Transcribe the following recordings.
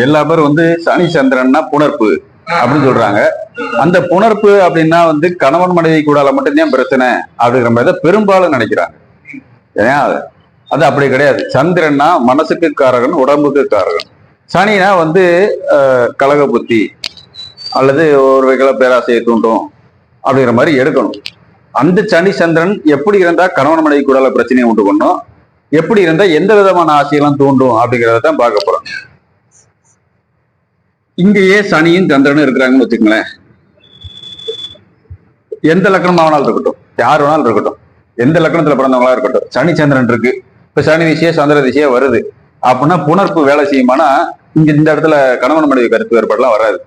எல்லா பேரும் வந்து சனி சந்திரன்னா புணர்ப்பு அப்படின்னு சொல்றாங்க. அந்த புணர்ப்பு அப்படின்னா வந்து கணவன் மனைவி கூடால மட்டும்தான் பிரச்சனை அப்படிங்கிற மாதிரி தான் பெரும்பாலும் நினைக்கிறாங்க. ஏன் அது- அப்படி கிடையாது. சந்திரன்னா மனசுக்கு காரகன் உடம்புக்கு காரகன். சனினா வந்து ஆஹ் கலக புத்தி அல்லது ஒரு வகையில பேராசையை தூண்டும் அப்படிங்கிற மாதிரி எடுக்கணும். அந்த சனி சந்திரன் எப்படி இருந்தா கணவன் மனைவி கூடால பிரச்சனையை உண்டு பண்ணும்? எப்படி இருந்தா எந்த விதமான ஆசையெல்லாம் தூண்டும் அப்படிங்கிறத தான் பார்க்க போறோம். இங்கேயே சனியும் சந்திரனும் இருக்கிறாங்கன்னு வச்சுக்கோங்களேன். எந்த லக்கணம் ஆனாலும் இருக்கட்டும். யார் வேணாலும் இருக்கட்டும். எந்த லக்கணத்துல பிறந்தவங்களா இருக்கட்டும். சனி சந்திரன் இருக்கு. இப்ப சனி திசையா சந்திர திசையா வருது. அப்படின்னா புணர்ப்பு வேலை செய்யுமானா இங்க இந்த இடத்துல கணவன் மனைவி கருத்து வேறுபாடுலாம் வராது.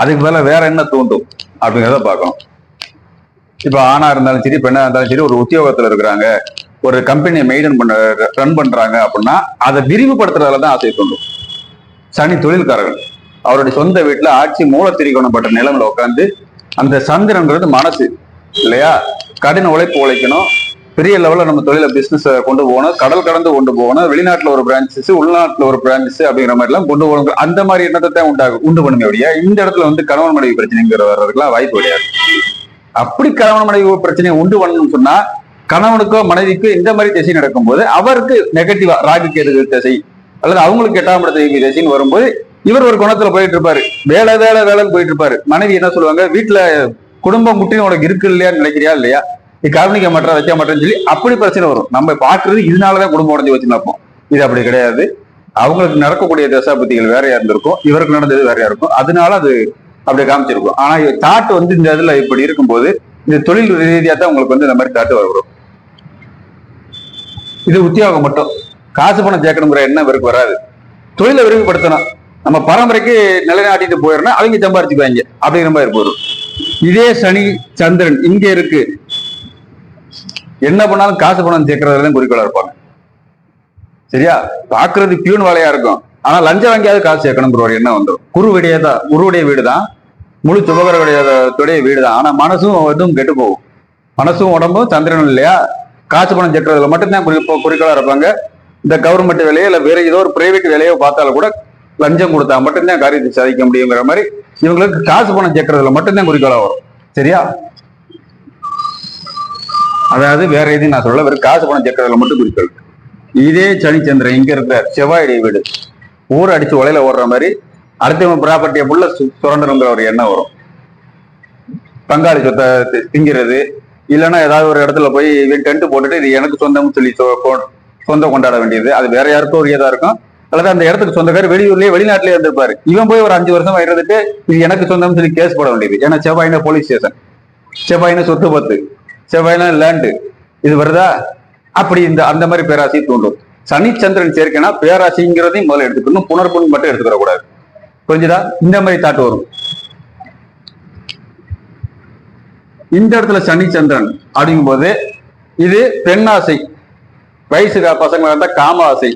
அதுக்கு மேல வேற என்ன தூண்டும் அப்படிங்கிறத பார்க்கணும். இப்ப ஆணா இருந்தாலும் சரி பெண்ணா இருந்தாலும் சரி ஒரு உத்தியோகத்துல இருக்கிறாங்க. ஒரு கம்பெனியை மெயின்டைன் பண்ண ரன் பண்றாங்க அப்படின்னா அதை விரிவுபடுத்துறதுல தான் ஆசை தூண்டும் சனி தொழில்காரர்கள் அவருடைய சொந்த வீட்டுல ஆட்சி மூலத்திரிகோணப்பட்ட நிலைமையில உட்காந்து அந்த சந்திரன்றது மனசு இல்லையா? கடின உழைப்பு உழைக்கணும். பெரிய லெவல்ல நம்ம தொழில பிசினஸ் கொண்டு போகணும். கடல் கடந்து கொண்டு போகணும். வெளிநாட்டுல ஒரு பிரான்ச்சஸ் உள்நாட்டுல ஒரு பிரான்ச்சஸ் அப்படிங்கிற மாதிரி எல்லாம் கொண்டு போகணும் அந்த மாதிரி எண்ணத்தை தான் உண்டாகும் உண்டு பண்ணுங்க அப்படியா இந்த இடத்துல வந்து கணவன் மனைவி பிரச்சனைங்கிற வர்றதுக்குலாம் வாய்ப்பு கிடையாது. அப்படி கணவன் மனைவி பிரச்சனையை உண்டு பண்ணணும்னு சொன்னா கணவனுக்கோ மனைவிக்கோ இந்த மாதிரி திசை நடக்கும்போது அவருக்கு நெகட்டிவா ராகு கேது திசை அல்லது அவங்களுக்கு எட்டாம் இடத்தை திசைன்னு வரும்போது இவர் ஒரு குணத்துல போயிட்டு இருப்பாரு வேலை வேலை வேலைன்னு போயிட்டு இருப்பாரு மனைவி என்ன சொல்லுவாங்க? வீட்டுல குடும்பம் முட்டின்னு உனக்கு இருக்கு இல்லையான்னு நினைக்கிறியா இல்லையா? நீ கவனிக்க மாட்டா வைக்க மாட்டேன்னு சொல்லி அப்படி பிரச்சனை வரும். நம்ம பாக்குறது இதனாலதான் குடும்பம் உடஞ்சி வச்சு நடப்போம் இது அப்படி கிடையாது. அவங்களுக்கு நடக்கக்கூடிய தசாபத்திகள் வேறையா இருந்திருக்கும். இவருக்கு நடந்தது வேறையா இருக்கும். அதனால அது அப்படி காமிச்சிருக்கும். ஆனா தாட் வந்து இந்த இதுல இப்படி இருக்கும்போது இந்த தொழில் ரீதியா தான் உங்களுக்கு வந்து இந்த மாதிரி தாட்டு வரும். இது உத்தியோகம் மட்டும். காசு பணம் சேர்க்கணுங்கிற எண்ணம் இவருக்கு வராது. தொழிலை விரிவுபடுத்தணும். நம்ம பரம்பரைக்கு நிலைநாட்டிட்டு போயிடணும் அவங்க சம்பாரிச்சுக்குவாங்க. அப்படிங்கிற மாதிரி போயிடும் இதே சனி சந்திரன் இங்க இருக்கு. என்ன பண்ணாலும் காசு பணம் சேர்க்கறதுல குறிக்கோளா இருப்பாங்க. சரியா? பாக்குறது பியூன் வேலையா இருக்கும். ஆனா லஞ்சம் வாங்கியாவது காசு சேர்க்கணுங்கிற ஒரு எண்ணம் வந்துடும் குருவுடைய தான் குருவுடைய வீடு தான் முழு சுபகரவுடைய வீடு தான் ஆனா மனசும் இதுவும் கெட்டு போகும். மனசும் உடம்பும் சந்திரனும் இல்லையா? காசு பணம் சேர்க்கறதுல மட்டும்தான் குறி குறிக்கோளா இருப்பாங்க. இந்த கவர்மெண்ட் வேலையோ இல்ல வேற ஏதோ ஒரு பிரைவேட் வேலையோ பார்த்தாலும் கூட லஞ்சம் கொடுத்தா மட்டும்தான் காரியத்தை சாதிக்க முடியுங்கிற மாதிரி இவங்களுக்கு காசு பணம் சேர்க்கறதுல மட்டும்தான் குறிக்கோளா வரும். சரியா? அதாவது வேற எதையும் நான் சொல்ல வெறும் காசு பணம் சேர்க்கறதுல மட்டும் குறிக்கோள். இதே சனிச்சந்திரன் இங்க இருக்கிற செவ்வாயுடைய வீடு. ஊர் அடிச்சு உலையில ஓடுற மாதிரி அடுத்தவங்க ப்ராப்பர்ட்டியை புள்ள சுரண்டணுங்கிற ஒரு எண்ணம் வரும். பங்காளி சொத்தை திங்கிறது இல்லைன்னா ஏதாவது ஒரு இடத்துல போய் டென்ட் போட்டுட்டு இது எனக்கு சொந்தம்னு சொல்லி சொ- சொந்தம் கொண்டாட வேண்டியது அது வேற ஒரு இதாக இருக்கும். அல்லது அந்த இடத்துக்கு சொந்தக்கார் வெளியூர்லயே வெளிநாட்டிலே இருந்திருப்பாரு. இவன் போய் ஒரு அஞ்சு வருஷம் இருந்துட்டு இது எனக்கு சொந்தம்னு சொல்லி கேஸ் போட வேண்டியது. ஏன்னா செவ்வாயினா போலீஸ் ஸ்டேஷன் செவ்வாயினா சொத்து பத்து. செவ்வாயினா லேண்டு இது வருதா? அப்படி இந்த அந்த மாதிரி பேராசையை தூண்டும் சனிச்சந்திரன் சேர்க்கைனா பேராசைங்கிறதையும் முதல்ல எடுத்துக்கணும். புனர்புண் மட்டும் எடுத்துக்கிற கூடாது. புரிஞ்சுதா? இந்த மாதிரி தாட்டு வரும். இந்த இடத்துல சனிச்சந்திரன் அப்படிங்கும் அப்படிங்கும்போது இது பெண்ணாசை. வயசு பசங்களா இருந்தா காம ஆசை.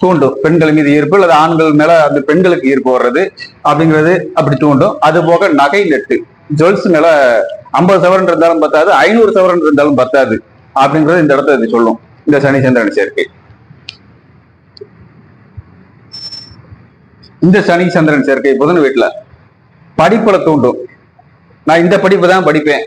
தூண்டும். பெண்கள் மீது ஈர்ப்பு அல்லது ஆண்கள் மேல அந்த பெண்களுக்கு ஈர்ப்பு வர்றது அப்படிங்கிறது அப்படி தூண்டும். அது போக நகை நெட்டு. ஜுவல்ஸ் மேல ஐம்பது சவரன் இருந்தாலும் பத்தாது ஐநூறு சவரன் இருந்தாலும் பத்தாது அப்படிங்கிறது இந்த இடத்த இது சொல்லும். இந்த சனி சந்திரன் சேர்க்கை. இந்த சனி சந்திரன் சேர்க்கை புதன் வீட்டுல படிப்புல தூண்டும். நான் இந்த படிப்பு தான் படிப்பேன்.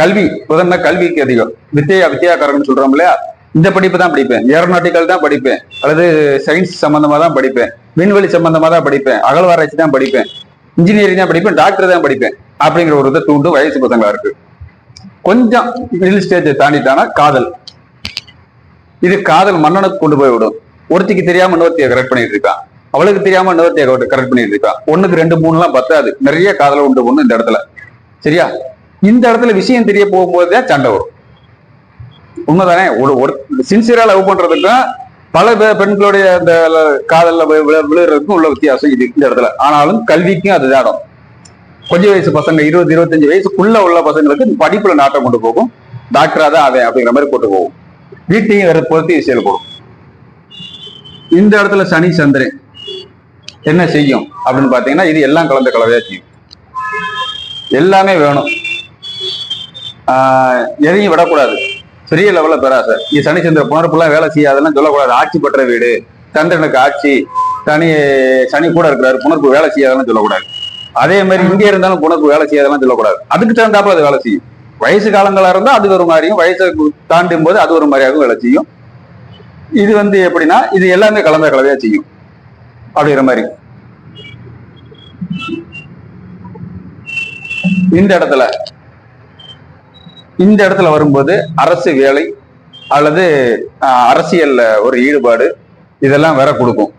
கல்வி புதன்னா கல்விக்கு அதிகம். வித்யா வித்யாக்காரன் சொல்றோம் இல்லையா? இந்த படிப்பு தான் படிப்பேன். ஏரோநாட்டிக்கல் தான் படிப்பேன். அல்லது சயின்ஸ் சம்பந்தமா தான் படிப்பேன். விண்வெளி சம்பந்தமா தான் படிப்பேன். அகழ்வாராய்ச்சி தான் படிப்பேன். இன்ஜினியரிங் தான் படிப்பேன். டாக்டர் தான் படிப்பேன். அப்படிங்கிற ஒரு இதை தூண்டும் வயசு பசங்களா இருக்கு. கொஞ்சம் மிடில் ஸ்டேஜை தாண்டிட்டானா காதல். இது காதல் மன்னனுக்கு கொண்டு போய் விடும். ஒருத்திக்கு தெரியாம இன்னொருத்திய கரெக்ட் பண்ணிட்டு இருக்கான். அவளுக்கு தெரியாம இன்னொருத்திய கரெக்ட் பண்ணிட்டு இருக்கான். ஒண்ணுக்கு ரெண்டு மூணு எல்லாம் பத்தாது. நிறைய காதலை உண்டு ஒண்ணு இந்த இடத்துல. சரியா? இந்த இடத்துல விஷயம் தெரிய போகும்போது தான் சண்டை வரும். உண்மைதானே? ஒரு ஒரு சின்சியரா லவ் பண்றதுக்கும் பல பெண்களுடைய அந்த காதல்ல விழுறதுக்கும் உள்ள வித்தியாசம் இது இந்த இடத்துல. ஆனாலும் கல்விக்கும் அது இடம். கொஞ்ச வயசு பசங்க இருபது இருபத்தஞ்சு வயசுக்குள்ள உள்ள பசங்களுக்கு படிப்புல நாட்டம் கொண்டு போகும். டாக்டரா தான் அவன் அப்படிங்கிற மாதிரி கொண்டு போகும். வீட்டையும் வேற பொறுத்து செயல்படும் இந்த இடத்துல சனி சந்திரன் என்ன செய்யும் அப்படின்னு பாத்தீங்கன்னா இது எல்லாம் கலந்த கலவையா செய்யும். எல்லாமே வேணும். ஆஹ் எதையும் விடக்கூடாது. பெரிய லெவல்ல பெறாச இது சனி புணர்ப்புலாம் வேலை செய்யாதெல்லாம் சொல்லக்கூடாது. ஆட்சி பெற்ற வீடு. சந்திரனுக்கு ஆட்சி. சனி சனி கூட இருக்கிறாரு புணர்ப்பு வேலை செய்யாதெல்லாம் சொல்லக்கூடாது. அதே மாதிரி இங்க இருந்தாலும் புணர்ப்பு வேலை செய்யாதெல்லாம் சொல்லக்கூடாது. அதுக்கு தகுந்தாப்புல அது வேலை செய்யும். வயசு காலங்களா இருந்தா அது ஒரு மாதிரியும் வயசை தாண்டும் போது அது ஒரு மாதிரியாகவும் வேலை செய்யும். இது வந்து எப்படின்னா இது எல்லாமே கலந்த கலவையா செய்யும். அப்படிங்கிற மாதிரி. இந்த இடத்துல இந்த இடத்துல வரும்போது அரசு வேலை அல்லது அரசியலில் அரசியல்ல ஒரு ஈடுபாடு இதெல்லாம் வேற கொடுக்கும்.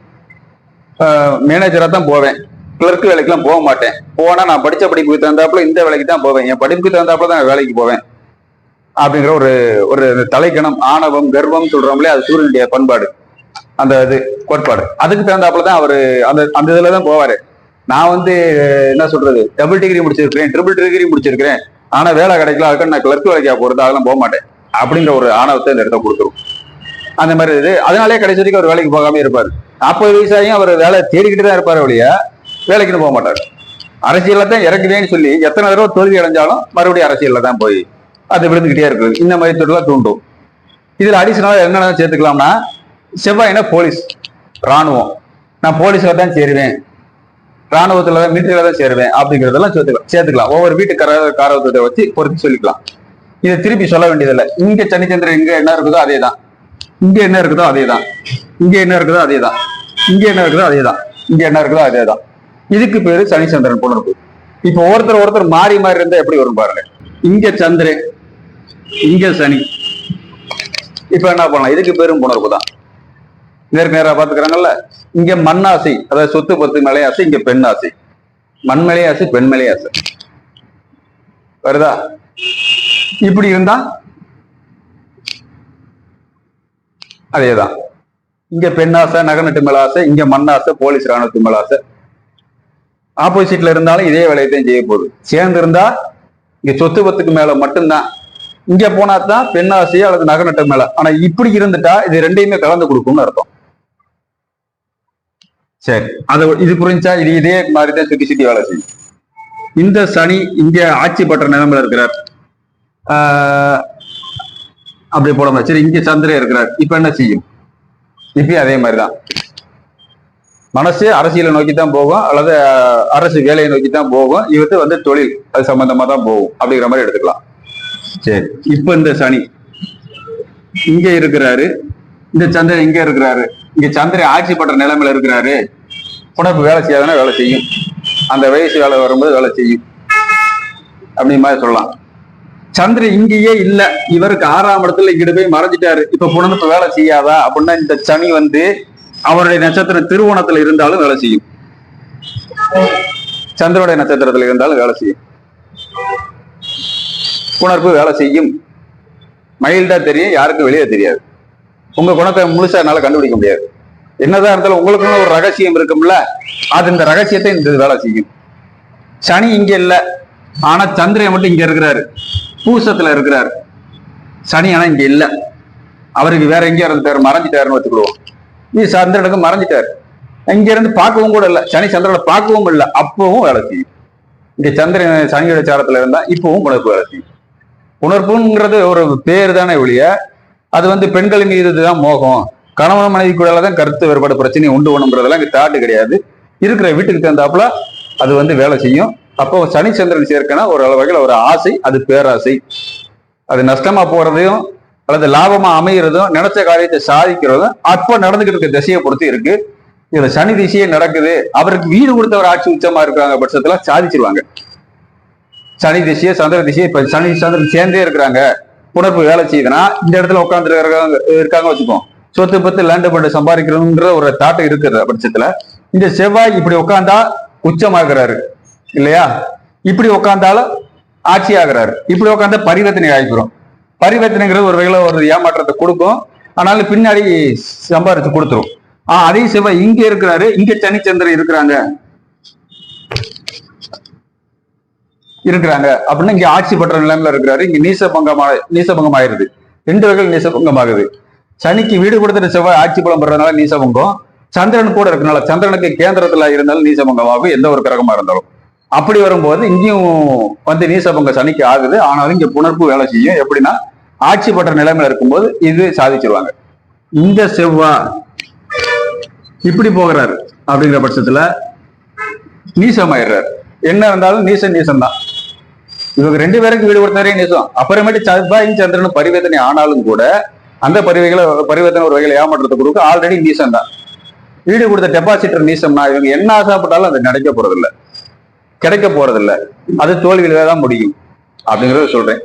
மேனேஜரா தான் போவேன். கிளர்க்கு வேலைக்கெல்லாம் போக மாட்டேன். போனா நான் படிச்ச படிப்புக்கு தகுந்தாப்புல இந்த வேலைக்கு தான் போவேன். என் படிப்புக்கு தகுந்தாப்புல தான் வேலைக்கு போவேன். அப்படிங்கிற ஒரு ஒரு தலைக்கணம் ஆணவம் கர்வம் சொல்றோம்லே அது சூரியனுடைய பண்பாடு. அந்த இது கோட்பாடு. அதுக்கு தகுந்தாப்புல தான் அவரு அந்த அந்த இதுல தான் போவாரு. நான் வந்து என்ன சொல்றது? டபுள் டிகிரி முடிச்சிருக்கிறேன் ட்ரிபிள் டிகிரி முடிச்சிருக்கிறேன். ஆனா வேலை கிடைக்கல அதுக்கு நான் கிளர்க்கு வேலைக்கா போறது அதெல்லாம் போக மாட்டேன். அப்படிங்கிற ஒரு ஆணவத்தை இந்த இடத்த கொடுத்துரும். அந்த மாதிரி இது. அதனாலே கடைசி வரைக்கும் அவர் வேலைக்கு போகாம இருப்பார். நாற்பது வயசாயும் அவர் வேலை தேடிக்கிட்டு தான் இருப்பார் வழியா வேலைக்குன்னு போக மாட்டார். அரசியல தான் இறக்குவேன்னு சொல்லி எத்தனை தடவை தோல்வி அடைஞ்சாலும் மறுபடியும் அரசியல்ல தான் போய் அது விழுந்துகிட்டே இருக்கு. இந்த மாதிரி தொழிலாம் தூண்டும். இதுல அடிஷனலா என்னென்ன சேர்த்துக்கலாம்னா செவ்வாயினா போலீஸ் ராணுவம். நான் போலீஸ்ல தான் சேருவேன். ராணுவத்துல தான் மிலிட்டரியில தான் சேருவேன் அப்படிங்கிறதெல்லாம் சேர்த்துக்கலாம் சேர்த்துக்கலாம். ஒவ்வொரு வீட்டு கர காரவத்தை வச்சு பொறுத்து சொல்லிக்கலாம். இதை திருப்பி சொல்ல வேண்டியதில்லை. இங்க சனிச்சந்திரன் இங்க என்ன இருக்குதோ அதே தான் இங்க என்ன இருக்குதோ அதே தான் இங்க என்ன இருக்குதோ அதே தான் இங்க என்ன இருக்குதோ அதே தான் இங்க என்ன இருக்குதோ அதே தான் இதுக்கு பேரு சனிச்சந்திரன் புணர்வு இப்போ ஒருத்தர் ஒருத்தர் மாறி மாறி இருந்தா எப்படி வரும் பாருங்க. இங்க சந்திரன் இங்க சனி. இப்ப என்ன பண்ணலாம்? இதுக்கு பேரும் புணர்வு தான் நேருக்கு நேரா பாத்துக்கிறாங்கல்ல இங்க மண்ணாசை அதாவது சொத்து பத்து மேலே ஆசை இங்க பெண் ஆசை மண் மேலே ஆசை பெண் மேலே ஆசை வருதா? இப்படி இருந்தா? அதேதான். இங்க பெண் ஆசை நகநட்டு மேல ஆசை இங்க மண் ஆசை போலீஸ் ராணுவத்து மேல ஆசை ஆப்போசிட்ல இருந்தாலும் இதே வேலையத்தையும் செய்ய போகுது. சேர்ந்து இருந்தா இங்க சொத்து பத்துக்கு மேல மட்டும்தான். இங்க போனா தான் பெண் ஆசையோ அல்லது நகநட்டு மேல ஆனா இப்படி இருந்துட்டா இது ரெண்டையுமே கலந்து கொடுக்கும்னு அர்த்தம். சரி. அது இது புரிஞ்சா இது இதே மாதிரி தான் சுத்தி சுத்தி வேலை செய்யும். இந்த சனி இங்க ஆட்சி பற்ற நிலைமையில இருக்கிறார். ஆஹ் அப்படி போட சரி இங்க சந்திரன் இருக்கிறார். இப்ப என்ன செய்யும்? இப்பயும் அதே மாதிரிதான். மனசு அரசியலை நோக்கி தான் போகும். அல்லது அரசு வேலையை நோக்கி தான் போகும். இவத்து வந்து தொழில் அது சம்பந்தமா தான் போகும். அப்படிங்கிற மாதிரி எடுத்துக்கலாம். சரி இப்ப இந்த சனி இங்க இருக்கிறாரு. இந்த சந்திரன் இங்க இருக்கிறாரு. இங்க சந்திரன் ஆட்சி பண்ற நிலைமையில இருக்கிறாரு. உனக்கு வேலை செய்யாதுன்னா வேலை செய்யும். அந்த வயசு வேலை வரும்போது வேலை செய்யும். அப்படின்னு மாதிரி சொல்லலாம். சந்திர இங்கேயே இல்ல. இவருக்கு ஆறாம் இடத்துல இங்கிட்டு போய் மறைஞ்சிட்டாரு. இப்ப புனர்ப்பு வேலை செய்யாதா? அப்படின்னா இந்த சனி வந்து அவருடைய நட்சத்திரம் திருவோணத்துல இருந்தாலும் வேலை செய்யும். சந்திரோடைய நட்சத்திரத்துல இருந்தாலும் வேலை செய்யும். புணர்ப்பு வேலை செய்யும். மைல்டா தெரியும் யாருக்கும் வெளியே தெரியாது. உங்க குணத்தை முழுசா என்னால கண்டுபிடிக்க முடியாது. என்னதான் இருந்தாலும் உங்களுக்குன்னு ஒரு ரகசியம் இருக்கும்ல? அது இந்த ரகசியத்தை இந்த வேலை செய்யும். சனி இங்க இல்ல. ஆனா சந்திரன் மட்டும் இங்க இருக்கிறாரு. பூசத்துல இருக்கிறாரு. சனி ஆனா இங்க இல்ல. அவருக்கு வேற எங்கேயோ இருந்துட்டாரு மறைஞ்சிட்டாருன்னு வச்சுக்கிடுவோம். இது சந்திரனுக்கு மறைஞ்சிட்டாரு. இங்க இருந்து பார்க்கவும் கூட இல்ல. சனி சந்திரனை பார்க்கவும் இல்ல. அப்பவும் வேலை செய்யும். இங்க சந்திரன் சனியோட சாரத்துல இருந்தா இப்பவும் உணர்ப்பு வேலை செய்யும். உணர்ப்புங்கிறது ஒரு பேர் தானே ஒழிய அது வந்து பெண்கள் மீது தான் மோகம். கணவன் மனைவி கூட தான் கருத்து வேறுபாடு பிரச்சனை உண்டு பண்ணுங்கிறதெல்லாம் இங்கே தாட்டு கிடையாது. இருக்கிற வீட்டுக்கு தகுந்தாப்புல அது வந்து வேலை செய்யும். அப்போ சனி சந்திரன் சேர்க்கனா ஒரு வகையில் ஒரு ஆசை அது பேராசை. அது நஷ்டமா போறதையும் அல்லது லாபமா அமைகிறதும் நினைச்ச காரியத்தை சாதிக்கிறதும் அப்போ நடந்துகிட்டு இருக்க திசையை பொறுத்து இருக்கு. இதுல சனி திசையே நடக்குது. அவருக்கு வீடு கொடுத்தவர் ஆட்சி உச்சமா இருக்காங்க பட்சத்துல சாதிச்சிருவாங்க. சனி திசையை சந்திர திசையை இப்ப சனி சந்திரன் சேர்ந்தே இருக்கிறாங்க. புணர்ப்பு வேலை செய்யுதுன்னா இந்த இடத்துல உட்காந்துருக்காங்க இருக்காங்க வச்சுக்கோம் சொத்து பத்து லேண்டு பண்ணி சம்பாதிக்கணுங்கிற ஒரு தாட்டம் இருக்கிற பட்சத்துல. இந்த செவ்வாய் இப்படி உட்கார்ந்தா உச்சமாகிறாரு. இல்லையா? இப்படி உட்கார்ந்தாலும் ஆட்சி ஆகிறாரு இப்படி உட்கார்ந்தா பரிவர்த்தனை ஆகிக்கிறோம். பரிவர்த்தனைங்கிறது ஒரு வகையில ஒரு ஏமாற்றத்தை கொடுக்கும். ஆனாலும் பின்னாடி சம்பாதிச்சு கொடுத்துரும். ஆஹ் அதே செவ்வாய் இங்க இருக்கிறாரு. இங்க சனிச்சந்திரன் இருக்கிறாங்க. இருக்கிறாங்க. அப்படின்னா இங்க ஆட்சி பெற்ற நிலைமையில இருக்கிறாரு. இங்க நீசபங்கமா நீசபங்கம் ஆயிருது ரெண்டு வகையில் நீசபங்கம் ஆகுது சனிக்கு வீடு கொடுத்துட்டு செவ்வாய் ஆட்சி பலம் பெறதுனால நீசபங்கம் சந்திரன் கூட இருக்கனால சந்திரனுக்கு கேந்திரத்துல இருந்தாலும் நீசபங்கமாகும் எந்த ஒரு கிரகமா இருந்தாலும். அப்படி வரும்போது இங்கேயும் வந்து நீசபங்க சனிக்கு ஆகுது. ஆனாலும் இங்க புணர்ப்பு வேலை செய்யும். எப்படின்னா ஆட்சி பெற்ற நிலைமையில இருக்கும்போது இது சாதிச்சிருவாங்க. இந்த செவ்வாய் இப்படி போகிறாரு அப்படிங்கிற பட்சத்துல நீசமாயிடுறாரு. என்ன இருந்தாலும் நீசன் நீசம் தான் இவங்க ரெண்டு பேருக்கு வீடு கொடுத்தாரே நீசம். அப்புறமேட்டு செவ்வாயும் சந்திரனும் பரிவர்த்தனை ஆனாலும் கூட அந்த பரிவைகளை பரிவர்த்தனை ஒரு வகையில் ஏமாற்றத்தை கொடுக்க ஆல்ரெடி நீசம் தான். வீடு கொடுத்த டெபாசிட்டர் நீசம்னா இவங்க என்ன ஆசைப்பட்டாலும் அது நடக்க போறதில்ல. கிடைக்க போறதில்ல. அது தோல்வியில தான் முடியும். அப்படிங்கறத சொல்றேன்.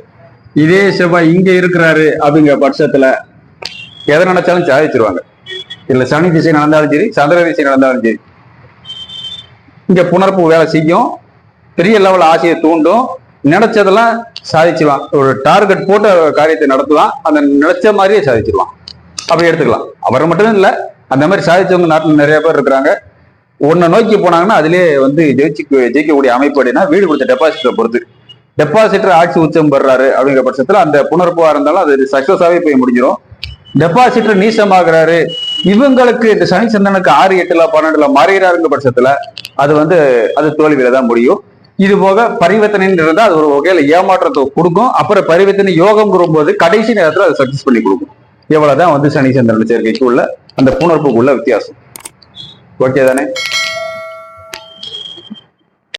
இதே செவ்வாய் இங்க இருக்கிறாரு அப்படிங்கிற பட்சத்துல எதை நினைச்சாலும் சாதிச்சிருவாங்க. இல்ல சனி திசை நடந்தாலும் சரி சந்திர திசை நடந்தாலும் சரி. இங்க புனர்ப்பு வேலை செய்யும். பெரிய லெவல் ஆசையை தூண்டும். நினைச்சதெல்லாம் சாதிச்சிருவான் ஒரு டார்கெட் போட்ட காரியத்தை நடத்துவான் அந்த நினைச்ச மாதிரியே சாதிச்சிருவான் அப்படி எடுத்துக்கலாம். அவர் மட்டும் இல்லை அந்த மாதிரி சாதிச்சவங்க நாட்டில் நிறைய பேர் இருக்கிறாங்க. ஒன்றை நோக்கி போனாங்கன்னா அதுலேயே வந்து ஜெயிச்சு ஜெயிக்கக்கூடிய அமைப்பு அப்படின்னா வீடு கொடுத்த டெபாசிட்டரை பொறுத்து. டெபாசிட்டர் ஆட்சி உச்சம் பெறாரு அப்படிங்கிற பட்சத்தில் அந்த புனர்ப்புவா இருந்தாலும் அது சக்சஸாவே போய் முடிஞ்சிடும் டெபாசிட்டர் நீசமாகிறாரு இவங்களுக்கு இந்த சனி சந்தனுக்கு ஆறு எட்டுல பன்னெண்டுல மறைகிறாருங்கிற பட்சத்துல அது வந்து அது தோல்வியில தான் முடியும். இது போக பரிவர்த்தனைன்னு இருந்தால் அது ஒரு வகையில ஏமாற்றத்தை கொடுக்கும். அப்புறம் பரிவர்த்தனை யோகம் போது கடைசி நேரத்துல அதை சக்சஸ் பண்ணி கொடுக்கும். இவ்வளவுதான் வந்து சனி சந்திரன் சேர்க்கைக்கு உள்ள அந்த புணர்ப்புக்கு உள்ள வித்தியாசம். ஓகே தானே?